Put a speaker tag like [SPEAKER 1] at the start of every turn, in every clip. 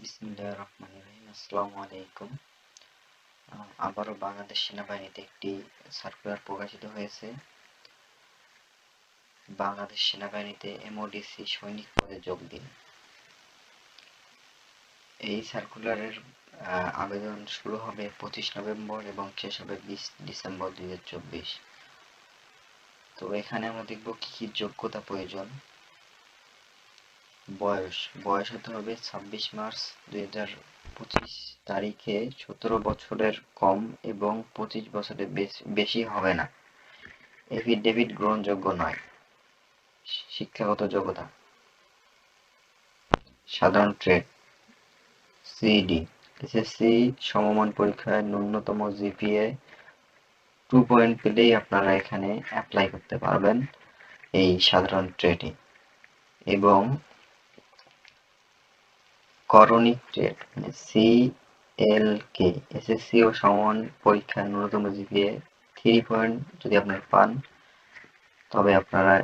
[SPEAKER 1] রহিম। আসসালামু আলাইকুম। আবারও বাংলাদেশ সেনাবাহিনীতে একটি সার্কুলার প্রকাশিত হয়েছে। বাংলাদেশ সেনাবাহিনীতে এমওডিসি সৈনিক পদে যোগ দিন। এই সার্কুলারের আবেদন শুরু হবে পঁচিশ নভেম্বর এবং শেষ হবে বিশ ডিসেম্বর দুই হাজার চব্বিশ। তো এখানে আমরা দেখব কি কি যোগ্যতা প্রয়োজন। বয়স। বয়স হতে হবে ছাব্বিশ মার্চ দুই হাজার পঁচিশ তারিখে। সতেরো বছরের কম এবং পঁচিশ বছরের বেশ- হবে না। এফিডেভিট গ্রহণযোগ্য নয়। শিক্ষাগত যোগ্যতা। সাধারণ ট্রেড। সিডি এসএসসি সমমান পরীক্ষায় ন্যূনতম জিপিএ টু পয়েন্ট পেলেই আপনারা এখানে অ্যাপ্লাই করতে পারবেন এই সাধারণ ট্রেডে। এবং করণিক ট্রেড মানে সি এল কে এসএসসি ও সমান পরীক্ষার ন্যূনতম জিপিএ থ্রি পয়েন্ট যদি আপনারা পান, তবে আপনারা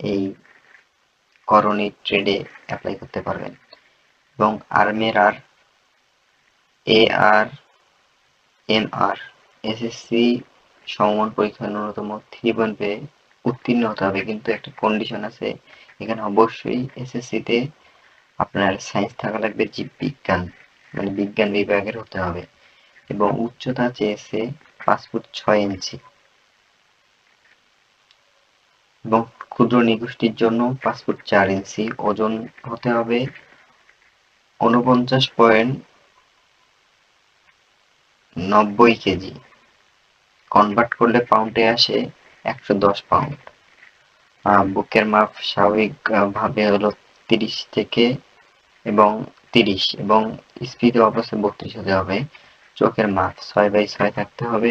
[SPEAKER 1] এই করণিক ট্রেডে অ্যাপ্লাই করতে পারবেন। এবং আর্মের আর এ আর এম আর এসএসসি সমমান পরীক্ষা ন্যূনতম থ্রি পয়েন্ট পেয়ে উত্তীর্ণ হতে হবে। কিন্তু একটা কন্ডিশন আছে, এখানে অবশ্যই এসএসসিতে আপনার সায়েন্স থাকা লাগবে জীব বিজ্ঞান মানে বিজ্ঞান বিভাগের হতে হবে। এবং উচ্চতা চেয়েছে পাঁচ ফুট ছয় ইঞ্চি। এবং ক্ষুদ্র নিগোষ্ঠীর জন্য পাঁচ ফুট চার ইঞ্চি। ওজন হতে হবে উনপঞ্চাশ পয়েন্ট নব্বই কেজি। কনভার্ট করলে পাউন্ডে আসে একশো দশ পাউন্ড। বুকের মাপ স্বাভাবিক আহ, ভাবে হলো তিরিশ থেকে এবং তিরিশ, এবং স্পিড অবশ্যই বত্রিশ হতে হবে। চোখের মাপ ছয় বাই ছয় থাকতে হবে।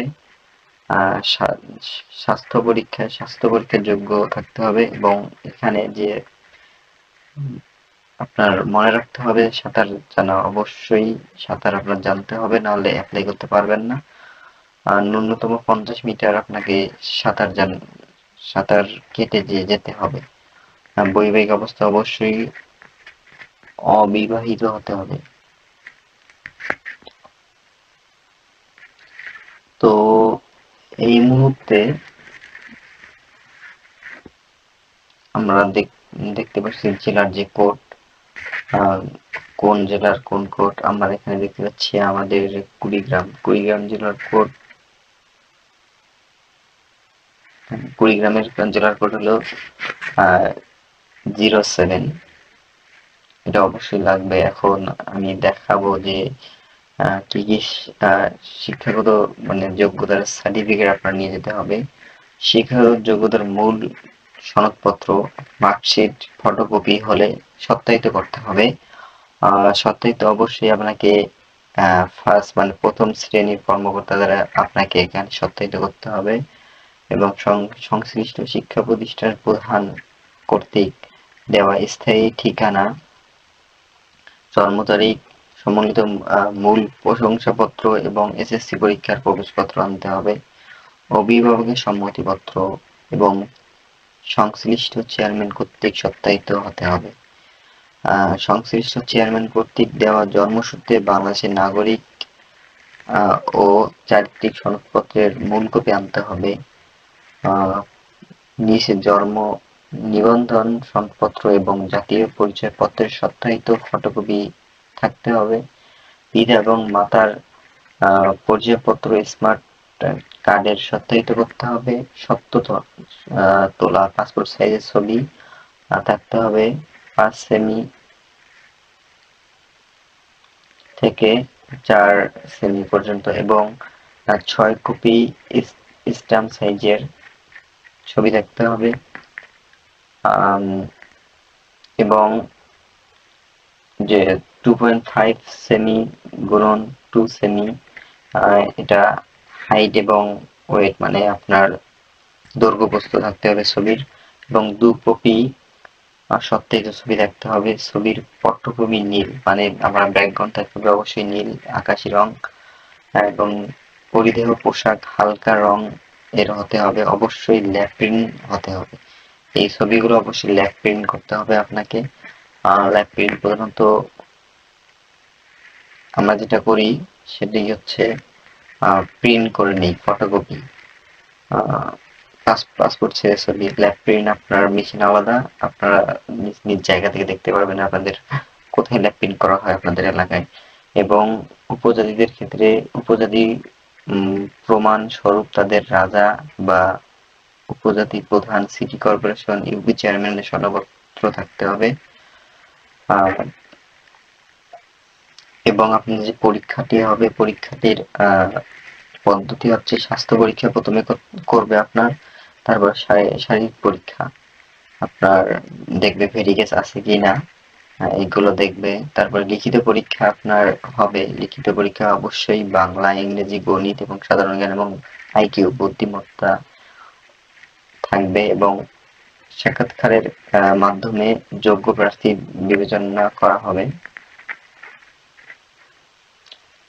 [SPEAKER 1] স্বাস্থ্য পরীক্ষায় স্বাস্থ্য পরীক্ষার যোগ্য থাকতে হবে এবং এখানে যে আপনার মনে রাখতে হবে, সাঁতার জানা অবশ্যই সাঁতার আপনার জানতে হবে, নাহলে অ্যাপ্লাই করতে পারবেন না। আর ন্যূনতম পঞ্চাশ মিটার আপনাকে সাঁতার জান, সাঁতার কেটে যেতে হবে। বৈবাহিক অবস্থা অবশ্যই অবিবাহিত হতে হবে। তো এই মুহূর্তে আমরা দেখ- দেখতে পাচ্ছি জেলার যে কোড কোন জেলার কোন কোড আমরা এখানে দেখতে পাচ্ছি আমাদের কুড়িগ্রাম কুড়িগ্রাম জেলার কোড কুড়িগ্রামের জেলার কোড হলো জিরো সেভেন। এটা অবশ্যই লাগবে। এখন আমি দেখাবো যে কি কি শিক্ষাগত মানে যোগ্যতার সার্টিফিকেট আপনার নিয়ে যেতে হবে। শিক্ষাগত যোগ্যতার মূল সনদপত্র মার্কশিট ফটোকপি হলে সত্যায়িত করতে হবে। সত্যায়িত অবশ্যই আপনাকে ফার্স্ট মানে প্রথম শ্রেণির কর্মকর্তা দ্বারা আপনাকে এখানে সত্যায়িত করতে হবে এবং সংশ্লিষ্ট শিক্ষা প্রতিষ্ঠানের প্রধান কর্তৃক দেওয়া স্থায়ী ঠিকানা জন্ম তারিখ আহ, মূল প্রশংসাপত্র এবং এসএসসি পরীক্ষার প্রবেশপত্র আনতে হবে। অভিভাবকের সম্মতিপত্র এবং সংশ্লিষ্ট চেয়ারম্যান কর্তৃক সত্যায়িত হতে হবে। সংশ্লিষ্ট চেয়ারম্যান কর্তৃক দেওয়া জন্মসূত্রে বাংলাদেশের নাগরিক ও চারিত্রিক সনদপত্রের মূল কপি আনতে হবে। নিচে জন্ম নিবন্ধন সনদপত্র এবং জাতীয় পরিচয়পত্রের সত্যায়িত ফটোকপি থাকতে হবে। পিতা এবং মাতার পরিচয়পত্র, স্মার্ট কার্ডের সত্যায়িত করতে হবে। সত্য তোলা, পাসপোর্ট সাইজের ছবি থাকতে হবে। পাঁচ সেমি থেকে চার সেমি পর্যন্ত এবং ছয় কপি স্ট্যাম্প সাইজের ছবি থাকতে হবে। এবং যে টু পয়েন্ট ফাইভ সেমি গুণন টু সেমি এটা হাইট এবং ওয়েট মানে আপনার দৈর্ঘ্য প্রস্থ থাকতে হবে ছবির, এবং দু কপি সত্যায়িত ছবি থাকতে হবে, ছবির পটভূমি নীল মানে আমার ব্যাকগ্রাউন্ড থাকতে হবে অবশ্যই নীল, আকাশি রং, এবং পরিধেয় পোশাক হালকা রং এর হতে হবে, অবশ্যই ল্যাব প্রিন্ট হতে হবে। এই ছবিগুলো অবশ্যই ল্যাব প্রিন্ট করতে হবে আপনাকে। ল্যাব প্রিন্ট প্রধানত আমরা যেটা করি সেটি হচ্ছে প্রিন্ট করে নিই, ফটোকপি। পাসপোর্ট ছেড়ে ছবি ব্ল্যাক প্রিন্ট আপনার মেশিন আলাদা, আপনারা নিজ নিজ জায়গা থেকে দেখতে পারবেন আপনাদের কোথায় ল্যাব প্রিন্ট করা হয় আপনাদের এলাকায়। এবং উপজাতিদের ক্ষেত্রে, উপজাতি প্রমাণ স্বরূপ তাদের রাজা বা উপজাতি প্রধান সিটি কর্পোরেশন, ইউপি চেয়ারম্যানের সনদপত্র থাকতে হবে। এবং আপনি যে পরীক্ষাটি হবে, পরীক্ষাটির পদ্ধতি হচ্ছে স্বাস্থ্য পরীক্ষা প্রথমে করবে আপনার, তারপর শারীরিক পরীক্ষা। আপনার দেখবে ভেরিগেস আছে কি না এগুলো দেখবে। তারপর লিখিত পরীক্ষা আপনার হবে। লিখিত পরীক্ষা অবশ্যই বাংলা, ইংরেজি, গণিত এবং সাধারণ জ্ঞান এবং আইকিউ, বুদ্ধিমত্তা থাকবে এবং সাক্ষাৎকারের মাধ্যমে যোগ্য প্রার্থী বিবেচনা করা হবে।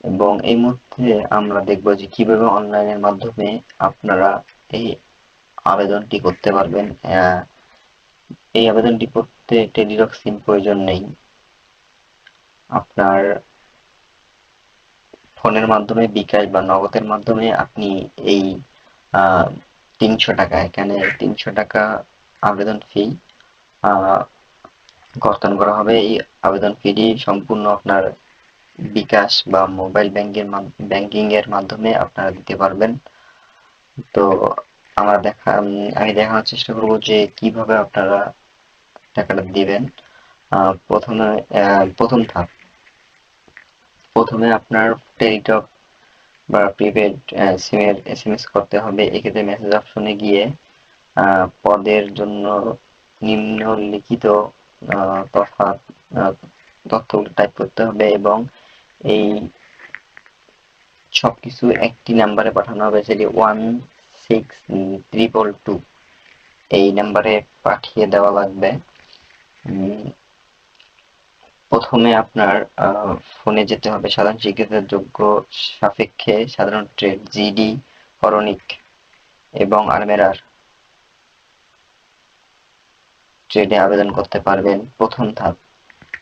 [SPEAKER 1] এবং এই মধ্যে আমরা দেখব যে কীভাবে অনলাইনের মাধ্যমে আপনারা এই আবেদনটি করতে পারবেন। এই আবেদনটি করতে টেলিডক সিম প্রয়োজন নেই। আপনার ফোনের মাধ্যমে, বিকাশ বা নগদের মাধ্যমে আপনি এই তিনশো টাকা, এখানে তিনশো টাকা আবেদন ফি কর্তন করা হবে। এই আবেদন ফিটি সম্পূর্ণ আপনার বিকাশ বা মোবাইল ব্যাংকের ব্যাংকিং এর মাধ্যমে আপনারা দিতে পারবেন। তো আমরা দেখা আমি দেখানোর চেষ্টা করব যে কীভাবে আপনারা টাকাটা দিবেন। প্রথমে প্রথম ধাপ। প্রথমে আপনার টেলিটক বা প্রিপেড সিমের এস এম এস করতে হবে। এক্ষেত্রে মেসেজ অপশনে গিয়ে পদের জন্য নিম্নলিখিত তফাৎ তথ্যগুলো টাইপ করতে হবে এবং এই সবকিছু একটি নাম্বারে পাঠানো হবে, সেটি ওয়ান সিক্স ট্রিপল টু এই নাম্বারে পাঠিয়ে দেওয়া লাগবে। প্রথমে আপনার ফোনে যেতে হবে। সাধারণ স্বীকৃতির যোগ্য সাপেক্ষে সাধারণ ট্রেড, জিডি করণিক এবং আর্মেরার ট্রেডে আবেদন করতে পারবেন। প্রথম ধাপ,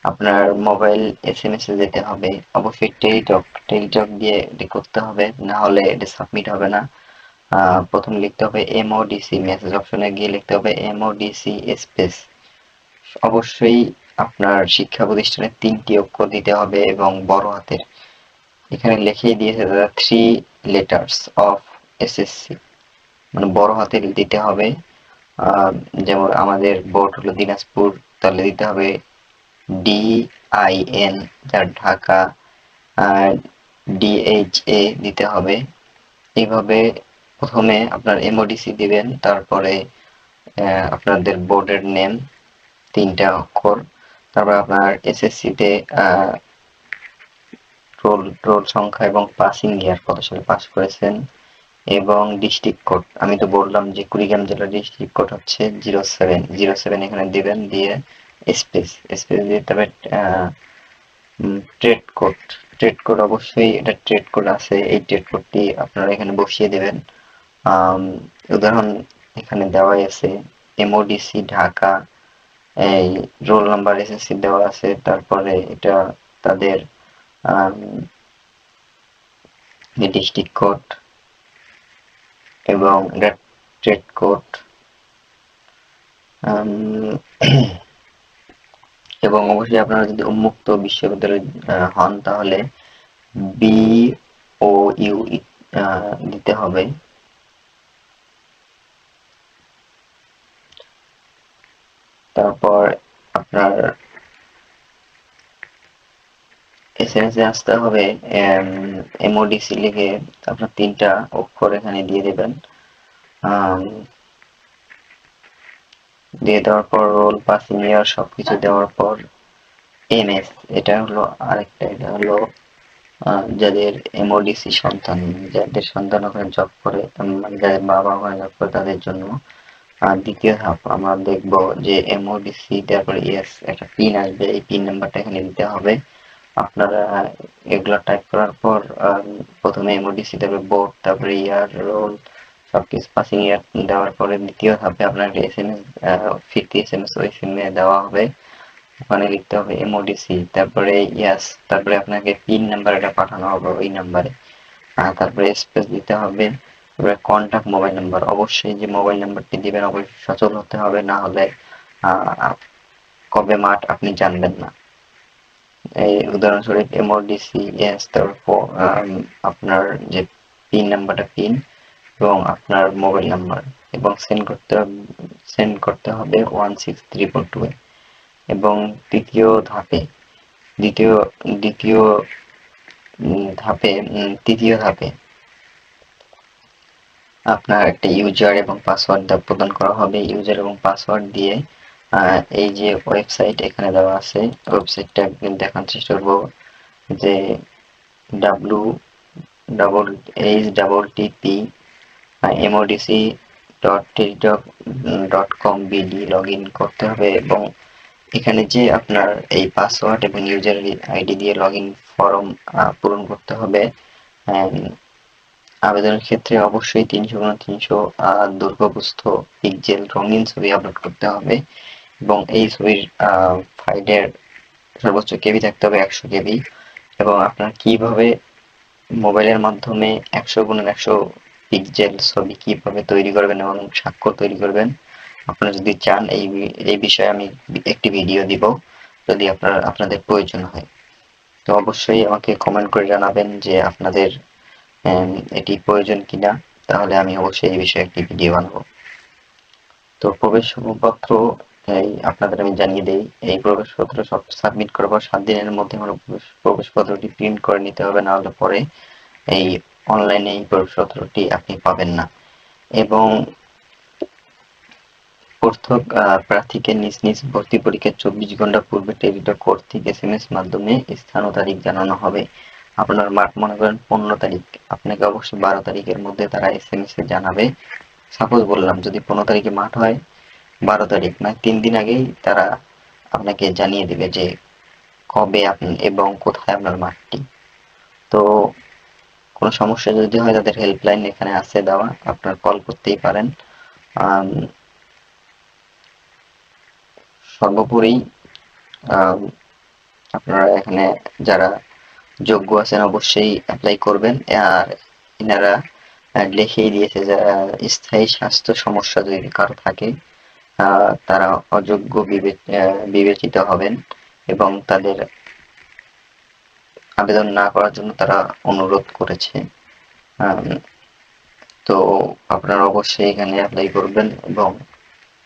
[SPEAKER 1] আপনার মোবাইল এস এম এস এ যেতে হবে। অবশ্যই টেলিটক টেলিটক দিয়ে এটি করতে হবে, না হলে এটি সাবমিট হবে না। প্রথম লিখতে হবে এমওডিসি, মেসেজ অপশনে গিয়ে লিখতে হবে এমওডিসি স্পেস। অবশ্যই আপনার শিক্ষা প্রতিষ্ঠানে তিনটি অক্ষর দিতে হবে এবং বড় হাতের। এখানে লিখিয়ে দিয়েছে দাদা থ্রি লেটার্স অফ এসএসসি মানে বড় হাতের দিতে হবে। যেমন আমাদের বোর্ড হলো দিনাজপুর, তাহলে দিতে হবে ডি আই এন যার ঢাকা। ডিএইচ এ দিতে হবে। এইভাবে প্রথমে আপনার এমওডিসি দিবেন, তারপরে আপনাদের বোর্ডের নেম তিনটা অক্ষর। তারপর আপনার এসএসসিতে রোল রোল সংখ্যা এবং পাসিং ইয়ার কত সালে পাস করেছেন এবং ডিস্ট্রিক্ট কোড আমি তো বললাম যে কুড়িগ্রাম জেলার ডিস্ট্রিক্ট কোড হচ্ছে জিরো সেভেন জিরো সেভেন এখানে দিবেন, দিয়ে স্পেস স্পেস দিয়ে তবে ট্রেড কোড ট্রেড কোড অবশ্যই এটা ট্রেড কোড আছে, এই ট্রেড কোডটি আপনারা এখানে বসিয়ে দেবেন। উদাহরণ এখানে দেওয়াই আছে এমওডিসি ঢাকা এই রোল নাম্বার এসএসসি দেওয়া আছে, তারপরে এটা তাদের ডিস্ট্রিক্ট কোড এবং এটা ট্রেড কোড এবং অবশ্যই আপনারা যদি উন্মুক্ত বিশ্ববিদ্যালয় হন তাহলে বি ও ইউ দিতে হবে। তারপর আপনার এসএমএস আসতে হবে এমওডিসি লিখে আপনার তিনটা অক্ষর এখানে দিয়ে দেবেন। দিয়ে দেওয়ার পর রোল পাসিং ইয়ার সবকিছু দেওয়ার পর এমএস এটা হলো আরেকটা, এটা হলো যাদের এমওডিসি সন্তান, যাদের সন্তান ওখানে জব করে মানে যাদের বাবা ওখানে জব করে তাদের জন্য। আর দ্বিতীয় ধাপ আমরা দেখব যে এমওডিসি তারপরে ইয়েস একটা পিন আসবে। এই পিন নাম্বারটা এখানে দিতে হবে। আপনারা এগুলো টাইপ করার পর প্রথমে এমওডিসি তারপরে বোর্ড তারপরে ইয়ার রোল সবকিছু পাসিং ইয়ার দেওয়ার পরে দ্বিতীয় ধাপে আপনার এস এম এস ফিরতি এস এম এস ওই সিমে দেওয়া হবে। ওখানে লিখতে হবে এমওডিসি তারপরে ইয়াস তারপরে আপনাকে পিন নাম্বারটা পাঠানো হবে ওই নাম্বারে তারপরে স্পেস দিতে হবে। তারপরে কন্ট্যাক্ট মোবাইল নাম্বার অবশ্যই যে মোবাইল নাম্বারটি দিবেন, অবশ্যই সচল হতে হবে, না হলে কবে মাঠ আপনি জানবেন না। এই উদাহরণস্বরূপ এমওডিসি এস তারপর আপনার যে পিন নাম্বারটা পিন এবং আপনার মোবাইল নাম্বার এবং সেন্ড করতে সেন্ড করতে হবে ওয়ান সিক্স ত্রিপল টু এবং তৃতীয় ধাপে, দ্বিতীয় দ্বিতীয় ধাপে তৃতীয় ধাপে আপনার একটা ইউজার এবং পাসওয়ার্ড প্রদান করা হবে। ইউজার এবং পাসওয়ার্ড দিয়ে এই যে ওয়েবসাইট এখানে দেওয়া আছে ওয়েবসাইটটা দেখানোর চেষ্টা করব যে W double H double T P M O D C dot dot com B D log in করতে হবে এবং এখানে যে আপনার এই পাসওয়ার্ড এবং ইউজার আইডি দিয়ে লগ ইন ফর্ম পূরণ করতে হবে। আবেদনের ক্ষেত্রে অবশ্যই তিনশো গুণ তিনশো দুর্গবস্থ পিকজেল রঙিন ছবি আপলোড করতে হবে এবং এই ছবির ফাইলের সর্বোচ্চ কেবি থাকতে হবে একশো কেবি এবং আপনার কীভাবে মোবাইলের মাধ্যমে একশো গুণের একশো পিকজেল ছবি কীভাবে তৈরি করবেন এবং স্বাক্ষর তৈরি করবেন, আপনারা যদি চান এই এই বিষয়ে আমি একটি ভিডিও দিব যদি আপনার, আপনাদের প্রয়োজন হয়। তো অবশ্যই আমাকে কমেন্ট করে জানাবেন যে আপনাদের এটি প্রয়োজন কিনা, তাহলে আমি অবশ্যই এই বিষয়ে একটি ভিডিও বানাবো। তো প্রবেশপত্র এই আপনাদের আমি জানিয়ে দেই, এই প্রবেশপত্র সব সাবমিট করার পর সাত দিনের মধ্যে আমার প্রবেশপত্রটি প্রিন্ট করে নিতে হবে, না হলে পরে এই অনলাইনে এই প্রবেশপত্রটি আপনি পাবেন না। এবং প্রত্যেক প্রার্থীকে নিজ নিজ ভর্তি পরীক্ষার চব্বিশ ঘণ্টা পূর্বে টেলিটক কর্তৃক এস এম এস মাধ্যমে স্থান ও তারিখ জানানো হবে। আপনার মাঠ মনে করেন পনেরো তারিখ। আপনাকে অবশ্যই বারো তারিখের মধ্যে তারা এস এম এস এ জানাবে। সাপোজ বললাম যদি পনেরো তারিখে মাঠ হয়, বারো তারিখ মানে তিন দিন আগেই তারা আপনাকে জানিয়ে দিবে যে কবে আপনি এবং কোথায় আপনার মাঠটি। তো কোনো সমস্যা যদি হয়, তাদের হেল্পলাইন এখানে আছে দেওয়া, আপনার কল করতেই পারেন। সর্বোপরি আপনারা এখানে যারা যোগ্য আছেন, অবশ্যই অ্যাপ্লাই করবেন। আর এনারা লিখেই দিয়েছে যারা স্থায়ী স্বাস্থ্য সমস্যা যদি কারও থাকে তারা অযোগ্য বিবেচিত হবেন এবং তাদের আবেদন না করার জন্য তারা অনুরোধ করেছে। তো আপনারা অবশ্যই এখানে অ্যাপ্লাই করবেন এবং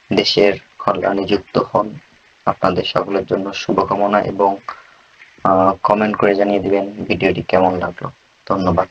[SPEAKER 1] দেশের কল্যাণে যুক্ত হন। আপনাদের সকলের জন্য শুভকামনা এবং কমেন্ট করে জানিয়ে দিবেন ভিডিওটি কেমন লাগল? ধন্যবাদ।